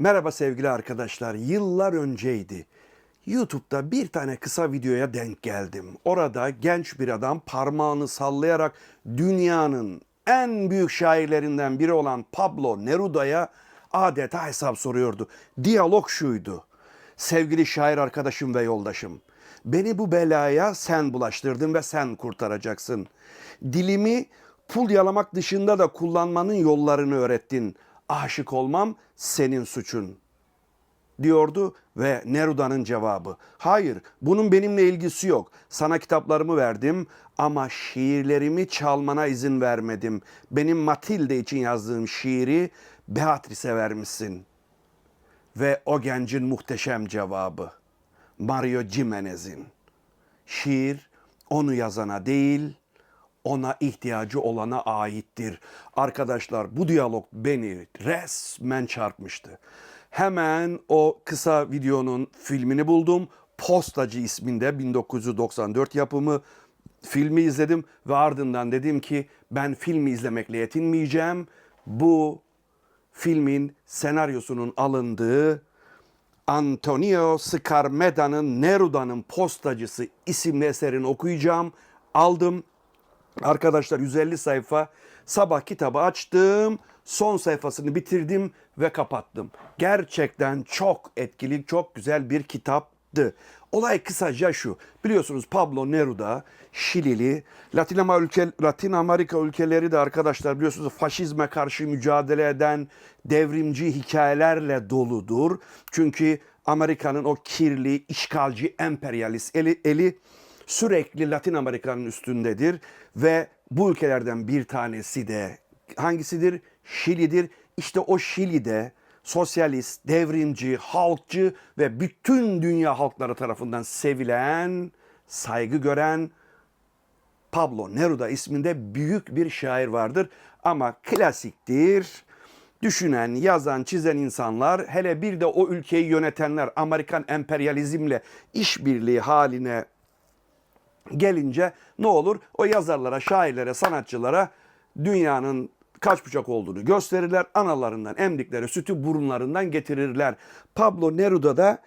Merhaba sevgili arkadaşlar. Yıllar önceydi. YouTube'da bir tane kısa videoya denk geldim. Orada genç bir adam parmağını sallayarak dünyanın en büyük şairlerinden biri olan Pablo Neruda'ya adeta hesap soruyordu. Diyalog şuydu. Sevgili şair arkadaşım ve yoldaşım, beni bu belaya sen bulaştırdın ve sen kurtaracaksın. Dilimi pul yalamak dışında da kullanmanın yollarını öğrettin. Aşık olmam senin suçun diyordu ve Neruda'nın cevabı. Hayır, bunun benimle ilgisi yok. Sana kitaplarımı verdim ama şiirlerimi çalmana izin vermedim. Benim Matilde için yazdığım şiiri Beatrice'e vermişsin. Ve o gencin muhteşem cevabı. Mario Jimenez'in. Şiir onu yazana değil, ona ihtiyacı olana aittir. Arkadaşlar bu diyalog beni resmen çarpmıştı. Hemen o kısa videonun filmini buldum. Postacı isminde 1994 yapımı filmi izledim ve ardından dedim ki ben filmi izlemekle yetinmeyeceğim. Bu filmin senaryosunun alındığı Antonio Scarmeda'nın Neruda'nın Postacısı isimli eserini okuyacağım. Aldım. Arkadaşlar 150 sayfa sabah kitabı açtım. Son sayfasını bitirdim ve kapattım. Gerçekten çok etkili, çok güzel bir kitaptı. Olay kısaca şu. Biliyorsunuz Pablo Neruda Şilili, Latin Amerika, ülke, Latin Amerika ülkeleri de arkadaşlar biliyorsunuz faşizme karşı mücadele eden devrimci hikayelerle doludur. Çünkü Amerika'nın o kirli, işgalci, emperyalist eli, eli sürekli Latin Amerika'nın üstündedir ve bu ülkelerden bir tanesi de hangisidir? Şili'dir. İşte o Şili'de sosyalist, devrimci, halkçı ve bütün dünya halkları tarafından sevilen, saygı gören Pablo Neruda isminde büyük bir şair vardır ama klasiktir. Düşünen, yazan, çizen insanlar hele bir de o ülkeyi yönetenler Amerikan emperyalizmle işbirliği haline gelince ne olur? O yazarlara, şairlere, sanatçılara dünyanın kaç bucak olduğunu gösterirler. Analarından emdikleri sütü burunlarından getirirler. Pablo Neruda da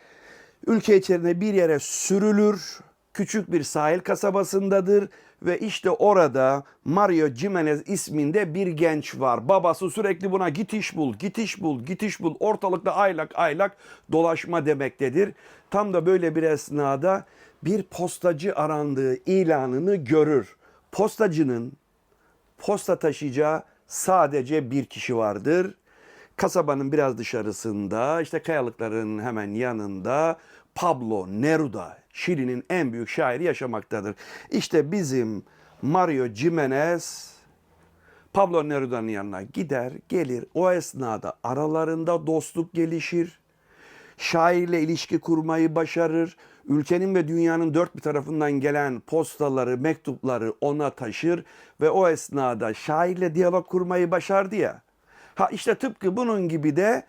ülke içerisinde bir yere sürülür. Küçük bir sahil kasabasındadır ve işte orada Mario Jimenez isminde bir genç var. Babası sürekli buna git iş bul, git iş bul, git iş bul. Ortalıkta aylak aylak dolaşma demektedir. Tam da böyle bir esnada bir postacı arandığı ilanını görür. Postacının posta taşıyacağı sadece bir kişi vardır. Kasabanın biraz dışarısında, işte kayalıkların hemen yanında Pablo Neruda, Şili'nin en büyük şairi yaşamaktadır. İşte bizim Mario Jimenez Pablo Neruda'nın yanına gider, gelir. O esnada aralarında dostluk gelişir. Şairle ilişki kurmayı başarır. Ülkenin ve dünyanın dört bir tarafından gelen postaları, mektupları ona taşır ve o esnada şairle diyalog kurmayı başardı ya. Ha işte tıpkı bunun gibi de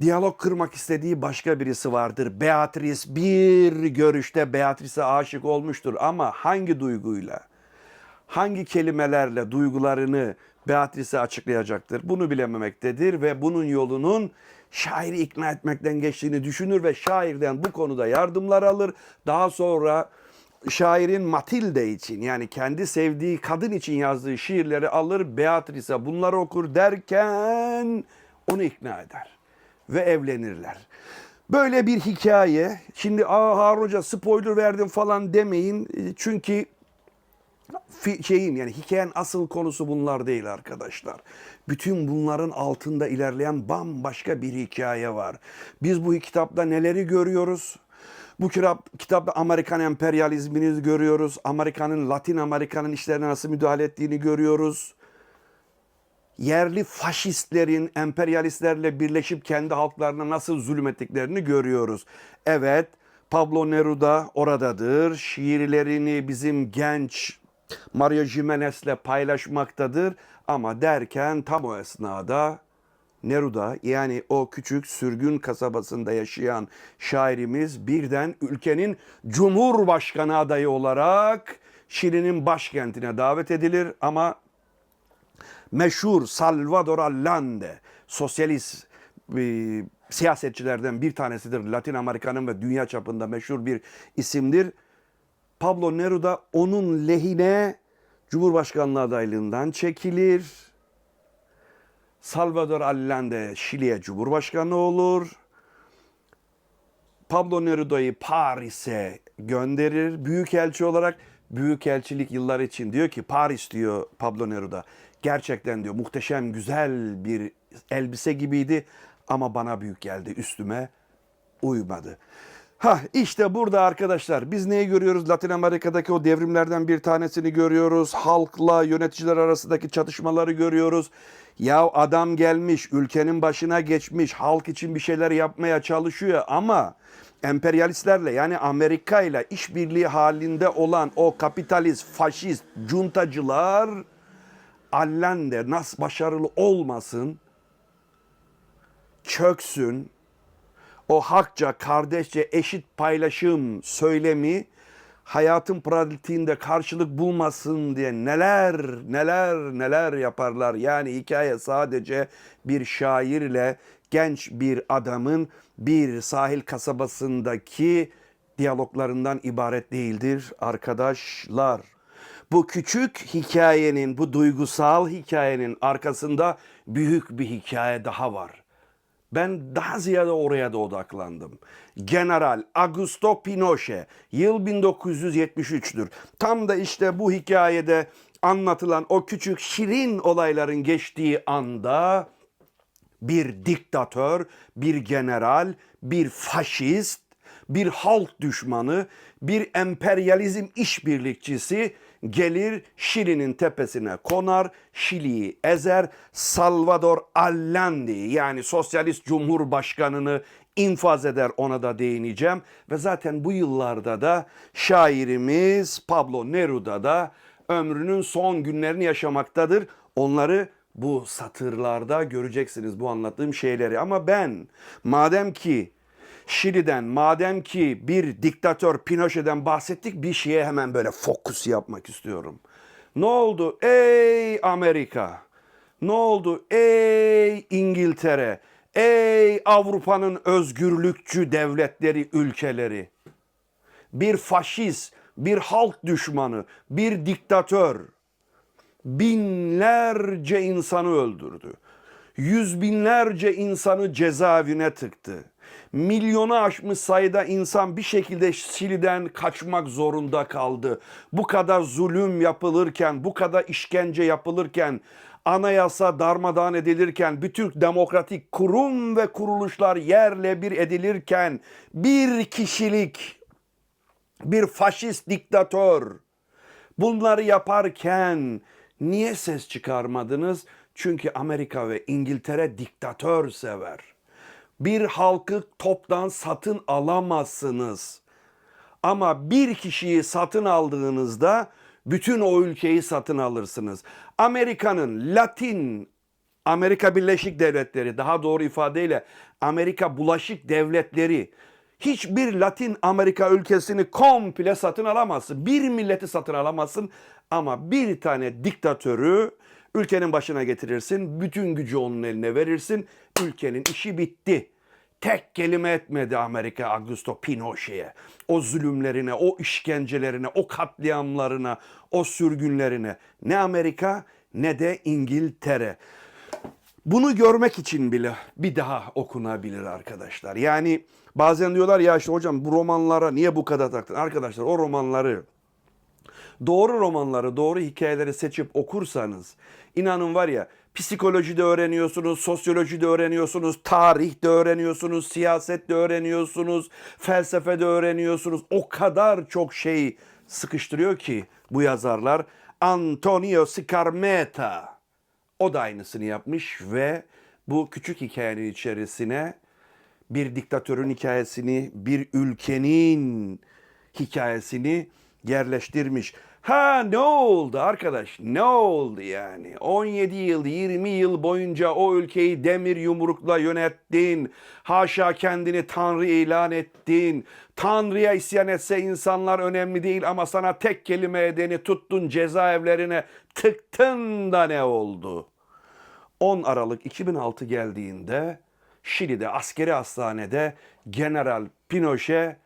diyalog kırmak istediği başka birisi vardır. Beatrice bir görüşte Beatrice'e aşık olmuştur ama hangi duyguyla? Hangi kelimelerle duygularını Beatrice'e açıklayacaktır? Bunu bilememektedir ve bunun yolunun şairi ikna etmekten geçtiğini düşünür ve şairden bu konuda yardımlar alır. Daha sonra şairin Matilde için yani kendi sevdiği kadın için yazdığı şiirleri alır Beatrice'e bunları okur derken onu ikna eder ve evlenirler. Böyle bir hikaye. Şimdi Harun Hoca spoiler verdim falan demeyin. Çünkü şeyin yani hikayenin asıl konusu bunlar değil arkadaşlar. Bütün bunların altında ilerleyen bambaşka bir hikaye var. Biz bu kitapta neleri görüyoruz? Bu kitap, kitapta Amerikan emperyalizmini görüyoruz. Amerika'nın, Latin Amerika'nın işlerine nasıl müdahale ettiğini görüyoruz. Yerli faşistlerin emperyalistlerle birleşip kendi halklarına nasıl zulmettiklerini görüyoruz. Evet, Pablo Neruda oradadır. Şiirlerini bizim genç Mario Jimenez'le paylaşmaktadır. Ama derken tam o esnada Neruda yani o küçük sürgün kasabasında yaşayan şairimiz birden ülkenin cumhurbaşkanı adayı olarak Şili'nin başkentine davet edilir ama meşhur Salvador Allende sosyalist e, siyasetçilerden bir tanesidir. Latin Amerika'nın ve dünya çapında meşhur bir isimdir. Pablo Neruda onun lehine Cumhurbaşkanlığı adaylığından çekilir. Salvador Allende Şili'ye Cumhurbaşkanı olur. Pablo Neruda'yı Paris'e gönderir büyükelçi olarak. Büyükelçilik yıllar için diyor ki Paris diyor Pablo Neruda. Gerçekten diyor muhteşem güzel bir elbise gibiydi ama bana büyük geldi üstüme uymadı. Ha işte burada arkadaşlar biz neyi görüyoruz? Latin Amerika'daki o devrimlerden bir tanesini görüyoruz. Halkla yöneticiler arasındaki çatışmaları görüyoruz. Ya adam gelmiş, ülkenin başına geçmiş, halk için bir şeyler yapmaya çalışıyor ama emperyalistlerle yani Amerika ile işbirliği halinde olan o kapitalist, faşist, cuntacılar Allende nasıl başarılı olmasın, çöksün, o hakça, kardeşçe, eşit paylaşım söylemi hayatın pratiğinde karşılık bulmasın diye neler neler neler yaparlar. Yani hikaye sadece bir şairle genç bir adamın bir sahil kasabasındaki diyaloglarından ibaret değildir arkadaşlar. Bu küçük hikayenin, bu duygusal hikayenin arkasında büyük bir hikaye daha var. Ben daha ziyade oraya da odaklandım. General Augusto Pinochet yıl 1973'tür. Tam da işte bu hikayede anlatılan o küçük şirin olayların geçtiği anda bir diktatör, bir general, bir faşist, bir halk düşmanı, bir emperyalizm işbirlikçisi gelir Şili'nin tepesine konar, Şili'yi ezer, Salvador Allende yani Sosyalist Cumhurbaşkanını infaz eder ona da değineceğim. Ve zaten bu yıllarda da şairimiz Pablo Neruda da ömrünün son günlerini yaşamaktadır. Onları bu satırlarda göreceksiniz bu anlattığım şeyleri. Ama ben madem ki Şili'den madem ki bir diktatör Pinochet'den bahsettik bir şeye hemen böyle fokus yapmak istiyorum. Ne oldu ey Amerika? Ne oldu ey İngiltere? Ey Avrupa'nın özgürlükçü devletleri, ülkeleri? Bir faşist, bir halk düşmanı, bir diktatör binlerce insanı öldürdü. Yüz binlerce insanı cezaevine tıktı. Milyonu aşmış sayıda insan bir şekilde Şili'den kaçmak zorunda kaldı. Bu kadar zulüm yapılırken, bu kadar işkence yapılırken, anayasa darmadağın edilirken, bütün demokratik kurum ve kuruluşlar yerle bir edilirken bir kişilik, bir faşist diktatör bunları yaparken niye ses çıkarmadınız? Çünkü Amerika ve İngiltere diktatör sever. Bir halkı toptan satın alamazsınız. Ama bir kişiyi satın aldığınızda bütün o ülkeyi satın alırsınız. Amerika'nın Latin Amerika Birleşik Devletleri daha doğru ifadeyle Amerika Bulaşık Devletleri hiçbir Latin Amerika ülkesini komple satın alamazsın. Bir milleti satın alamazsın ama bir tane diktatörü ülkenin başına getirirsin. Bütün gücü onun eline verirsin. Ülkenin işi bitti. Tek kelime etmedi Amerika Augusto Pinochet'e. O zulümlerine, o işkencelerine, o katliamlarına, o sürgünlerine. Ne Amerika ne de İngiltere. Bunu görmek için bile bir daha okunabilir arkadaşlar. Yani bazen diyorlar ya işte hocam bu romanlara niye bu kadar taktın? Arkadaşlar o romanları doğru romanları, doğru hikayeleri seçip okursanız inanın var ya psikoloji de öğreniyorsunuz, sosyoloji de öğreniyorsunuz, tarih de öğreniyorsunuz, siyaset de öğreniyorsunuz, felsefe de öğreniyorsunuz. O kadar çok şey sıkıştırıyor ki bu yazarlar. Antonio Scarmeta o da aynısını yapmış ve bu küçük hikayenin içerisine bir diktatörün hikayesini, bir ülkenin hikayesini yerleştirmiş. Ha ne oldu arkadaş? Ne oldu yani? 17 yıl, 20 yıl boyunca o ülkeyi demir yumrukla yönettin. Haşa kendini Tanrı ilan ettin. Tanrı'ya isyan etse insanlar önemli değil ama sana tek kelime edeni tuttun cezaevlerine tıktın da ne oldu? 10 Aralık 2006 geldiğinde Şili'de askeri hastanede General Pinochet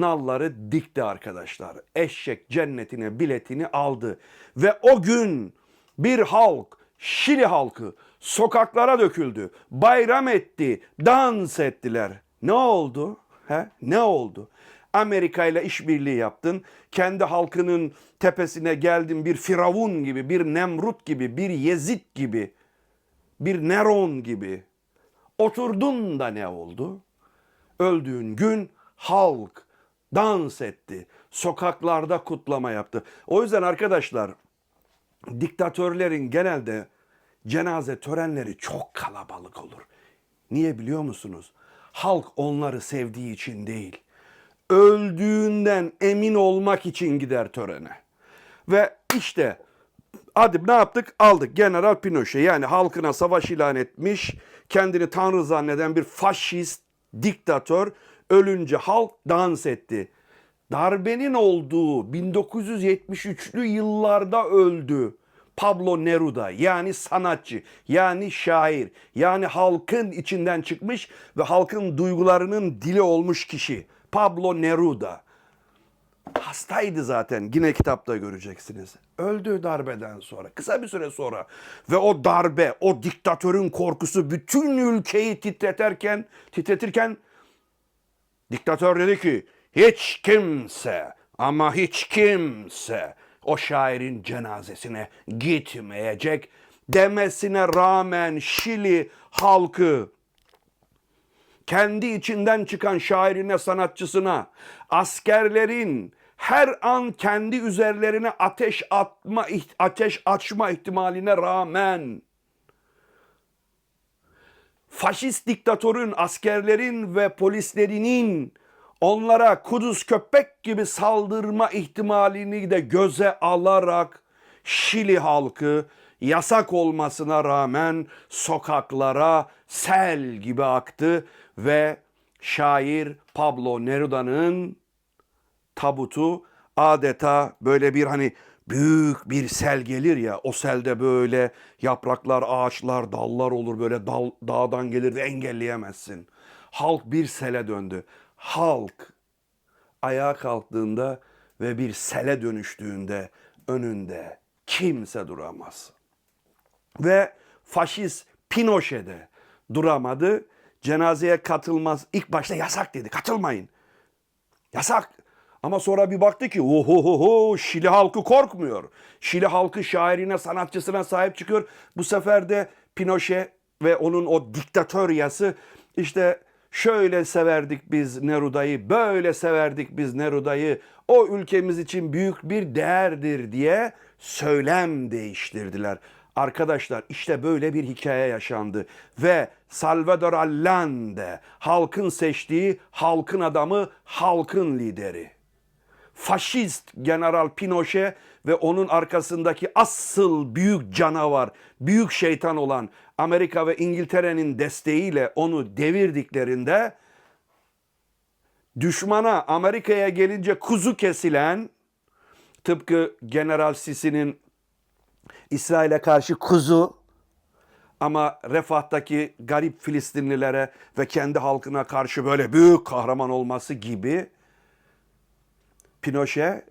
nalları dikti arkadaşlar. Eşek cennetine biletini aldı. Ve o gün bir halk, Şili halkı sokaklara döküldü. Bayram etti, dans ettiler. Ne oldu? He? Ne oldu? Amerika ile işbirliği yaptın. Kendi halkının tepesine geldin bir firavun gibi, bir Nemrut gibi, bir Yezid gibi, bir Neron gibi. Oturdun da ne oldu? Öldüğün gün halk dans etti. Sokaklarda kutlama yaptı. O yüzden arkadaşlar diktatörlerin genelde cenaze törenleri çok kalabalık olur. Niye biliyor musunuz? Halk onları sevdiği için değil. Öldüğünden emin olmak için gider törene. Ve işte hadi ne yaptık? Aldık General Pinochet yani halkına savaş ilan etmiş, kendini tanrı zanneden bir faşist diktatör ölünce halk dans etti. Darbenin olduğu 1973'lü yıllarda öldü. Pablo Neruda yani sanatçı, yani şair, yani halkın içinden çıkmış ve halkın duygularının dili olmuş kişi. Pablo Neruda. Hastaydı zaten yine kitapta göreceksiniz. Öldü darbeden sonra kısa bir süre sonra ve o darbe o diktatörün korkusu bütün ülkeyi titreterken titretirken diktatör dedi ki hiç kimse ama hiç kimse o şairin cenazesine gitmeyecek. Demesine rağmen Şili halkı kendi içinden çıkan şairine, sanatçısına, askerlerin her an kendi üzerlerine ateş atma ateş açma ihtimaline rağmen faşist diktatörün, askerlerin ve polislerinin onlara kuduz köpek gibi saldırma ihtimalini de göze alarak Şili halkı yasak olmasına rağmen sokaklara sel gibi aktı ve şair Pablo Neruda'nın tabutu adeta böyle bir hani büyük bir sel gelir ya o selde böyle yapraklar, ağaçlar, dallar olur böyle dal, dağdan gelir ve engelleyemezsin. Halk bir sele döndü. Halk ayağa kalktığında ve bir sele dönüştüğünde önünde kimse duramaz. Ve faşist Pinochet de duramadı. Cenazeye katılmaz. İlk başta yasak dedi. Katılmayın. Yasak. Ama sonra bir baktı ki oho Şili halkı korkmuyor. Şili halkı şairine, sanatçısına sahip çıkıyor. Bu sefer de Pinochet ve onun o diktatör yası işte şöyle severdik biz Neruda'yı, böyle severdik biz Neruda'yı. O ülkemiz için büyük bir değerdir diye söylem değiştirdiler. Arkadaşlar işte böyle bir hikaye yaşandı ve Salvador Allende halkın seçtiği halkın adamı, halkın lideri. Faşist General Pinochet ve onun arkasındaki asıl büyük canavar, büyük şeytan olan Amerika ve İngiltere'nin desteğiyle onu devirdiklerinde düşmana Amerika'ya gelince kuzu kesilen tıpkı General Sisi'nin İsrail'e karşı kuzu ama Refah'taki garip Filistinlilere ve kendi halkına karşı böyle büyük kahraman olması gibi Pinochet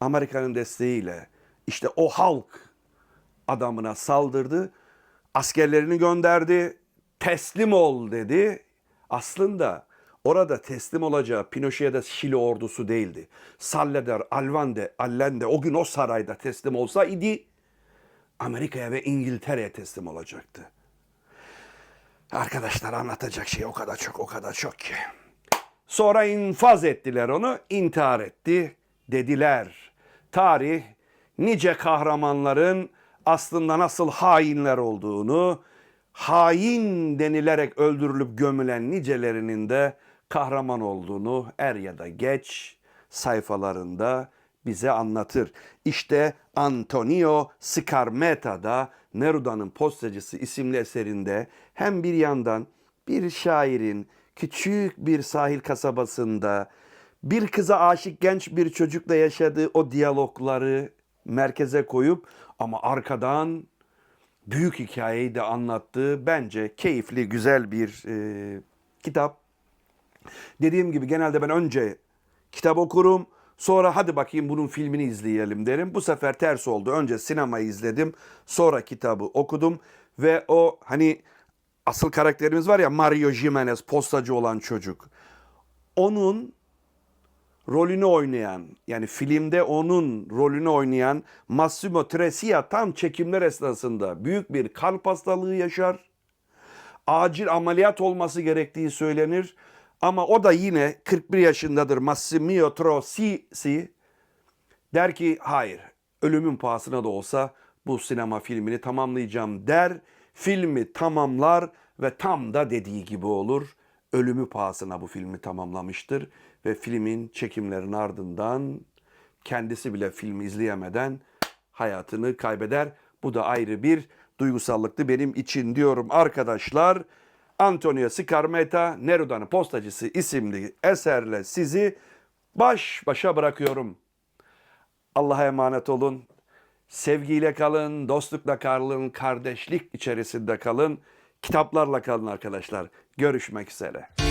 Amerika'nın desteğiyle işte o halk adamına saldırdı. Askerlerini gönderdi. Teslim ol dedi. Aslında orada teslim olacağı Pinochet'e Şili ordusu değildi. Salleder, Alvande, Allende o gün o sarayda teslim olsa idi Amerika'ya ve İngiltere'ye teslim olacaktı. Arkadaşlar anlatacak şey o kadar çok o kadar çok ki. Sonra infaz ettiler onu, intihar etti dediler. Tarih nice kahramanların aslında nasıl hainler olduğunu, hain denilerek öldürülüp gömülen nicelerinin de kahraman olduğunu er ya da geç sayfalarında bize anlatır. İşte Antonio Scarmeta da Neruda'nın Postacısı isimli eserinde hem bir yandan bir şairin küçük bir sahil kasabasında bir kıza aşık genç bir çocukla yaşadığı o diyalogları merkeze koyup ama arkadan büyük hikayeyi de anlattığı bence keyifli, güzel bir e, kitap. Dediğim gibi genelde ben önce kitap okurum. Sonra hadi bakayım bunun filmini izleyelim derim. Bu sefer ters oldu. Önce sinemayı izledim. Sonra kitabı okudum. Ve o hani asıl karakterimiz var ya Mario Jimenez postacı olan çocuk. Onun rolünü oynayan yani filmde onun rolünü oynayan Massimo Tresia tam çekimler esnasında büyük bir kalp hastalığı yaşar acil ameliyat olması gerektiği söylenir. Ama o da yine 41 yaşındadır Massimio Trosisi. Der ki hayır ölümün pahasına da olsa bu sinema filmini tamamlayacağım der. Filmi tamamlar ve tam da dediği gibi olur. Ölümü pahasına bu filmi tamamlamıştır. Ve filmin çekimlerinin ardından kendisi bile filmi izleyemeden hayatını kaybeder. Bu da ayrı bir duygusallıktı benim için diyorum arkadaşlar. Antonio Scarmeta Neruda'nın Postacısı isimli eserle sizi baş başa bırakıyorum. Allah'a emanet olun. Sevgiyle kalın, dostlukla kalın, kardeşlik içerisinde kalın. Kitaplarla kalın arkadaşlar. Görüşmek üzere.